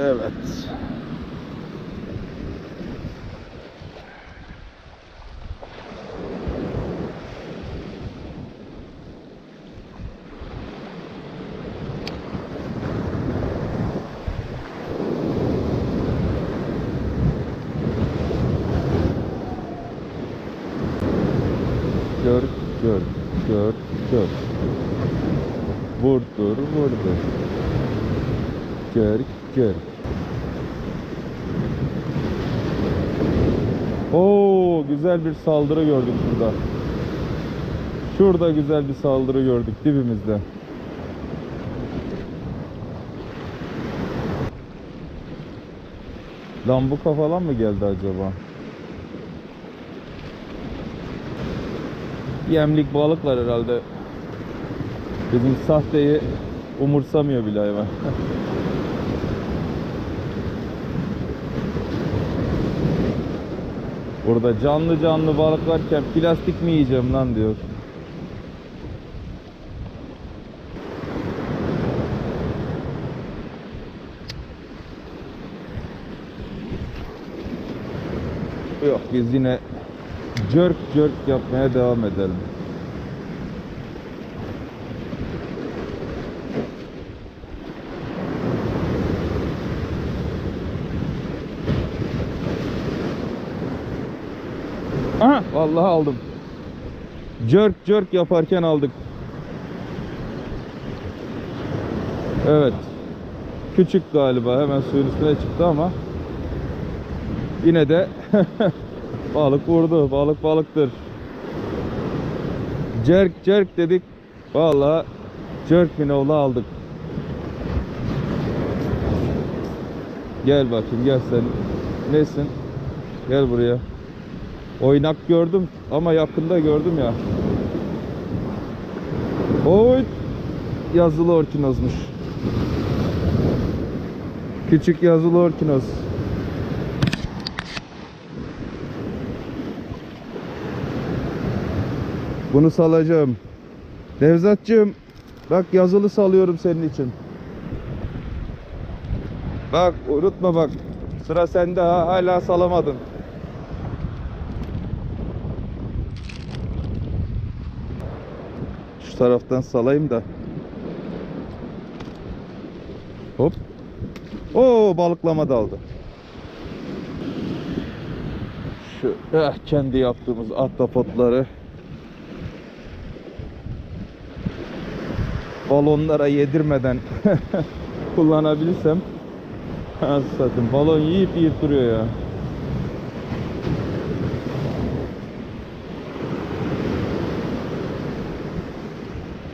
Evet. Gör, gör, gör, gör. Vurdur, vurdur. Gör. Oo, güzel bir saldırı gördük burada. Şurada güzel bir saldırı gördük dibimizde. Lambuka falan mı geldi acaba? Yemlik balıklar herhalde. Bizim sahteyi umursamıyor bile hayvan. Burada canlı canlı balık varken plastik mi yiyeceğim lan diyor. Yok biz yine Cörk cörk yapmaya devam edelim. Aha, vallahi aldım. Cörk cörk yaparken aldık. Evet. Küçük galiba hemen suyun üstüne çıktı ama yine de Balık vurdu. Balık balıktır. Cerk cerk dedik. Vallahi cerk minovla aldık. Gel bakayım gel sen. Nesin? Gel buraya. Oynak gördüm ama yakında gördüm ya. Oy! Yazılı orkinozmuş. Küçük yazılı orkinoz. Bunu salacağım. Nevzatcığım bak yazılı salıyorum senin için. Bak unutma bak. Sıra sende ha hala salamadın. Şu taraftan salayım da. Hop. Oo balıklama daldı. Şu eh, kendi yaptığımız ahtapotları balonlara yedirmeden kullanabilirsem satayım. Balon yiyip yiyip duruyor ya.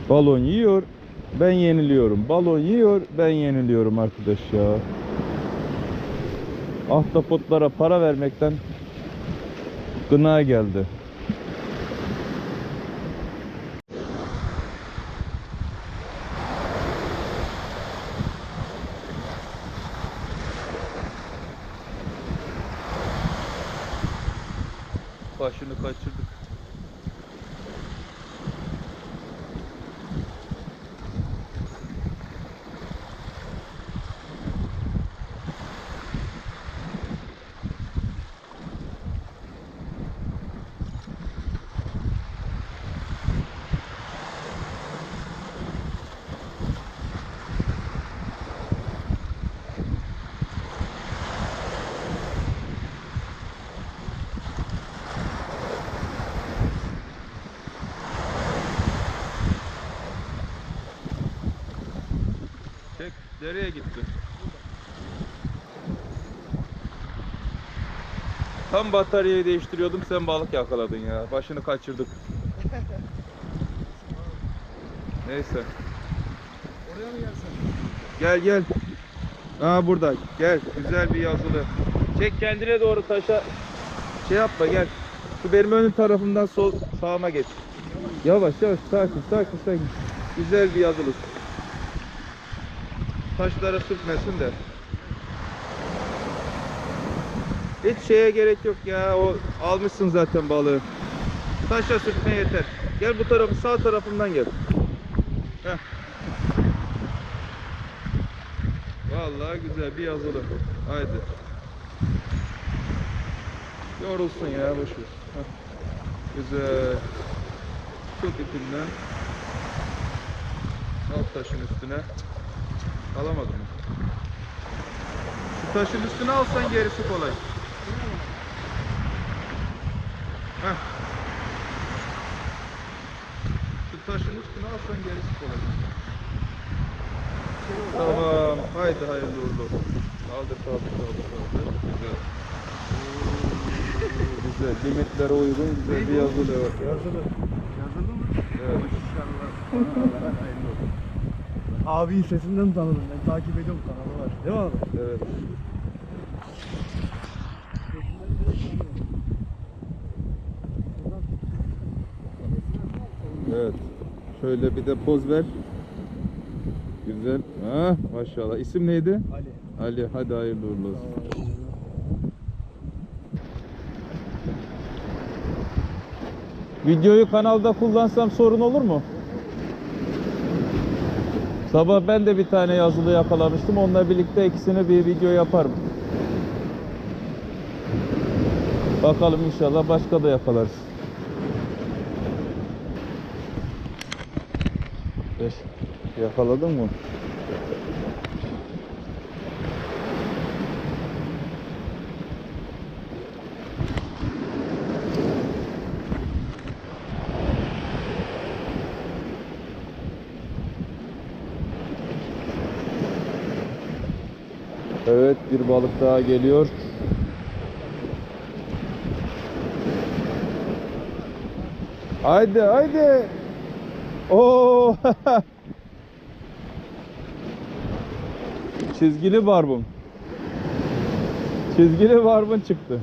Balon yiyor, ben yeniliyorum. Balon yiyor, ben yeniliyorum arkadaş ya. Ahtapotlara para vermekten gına geldi. Başını kaçırdık. Çek, nereye gitti? Tam bataryayı değiştiriyordum sen balık yakaladın ya. Başını kaçırdık. Neyse. Oraya mı gelsen? Gel gel. Aa burada. Gel. Güzel bir yazılı. Çek kendine doğru taşa. Şey yapma gel. Şu benim önün tarafımdan sol sağıma geç. Yavaş yavaş sakin sakin sakin. Güzel bir yazılı. Taşlara sürtmesin de. Hiç şeye gerek yok ya. O almışsın zaten balığı. Taşa sürtme yeter. Gel bu tarafı sağ tarafından gel. Heh. Vallahi güzel bir yazılı. Haydi. Yorulsun ya boş. Güzel. Tut ipinden. Alt taşın üstüne. Alamadım? Şu taşın üstüne alsan gerisi kolay. Heh. Şu taşın üstüne alsan gerisi kolay. Tamam. Haydi hayırlı uğurlu olsun. Kaldır kaldır kaldır kaldır. Güzel. Güzel. Limitlere uygun güzel bir yazılı var. Yazılı. Yazılı mı? Evet. İnşallah. Hayırlı olsun. Abi sesinden tanıdım ben takip ediyorum kanalı var. Değil mi abi? Evet. Evet. Şöyle bir de poz ver. Güzel. Ha, maşallah. İsim neydi? Ali. Ali. Hadi hayırlı uğurlu olsun. Videoyu kanalda kullansam sorun olur mu? Sabah ben de bir tane yazılı yakalamıştım. Onunla birlikte ikisini bir video yaparım. Bakalım inşallah başka da yakalarız. Beş. Yakaladın mı? Evet bir balık daha geliyor. Haydi haydi. Oo. Çizgili barbun. Çizgili barbun çıktı.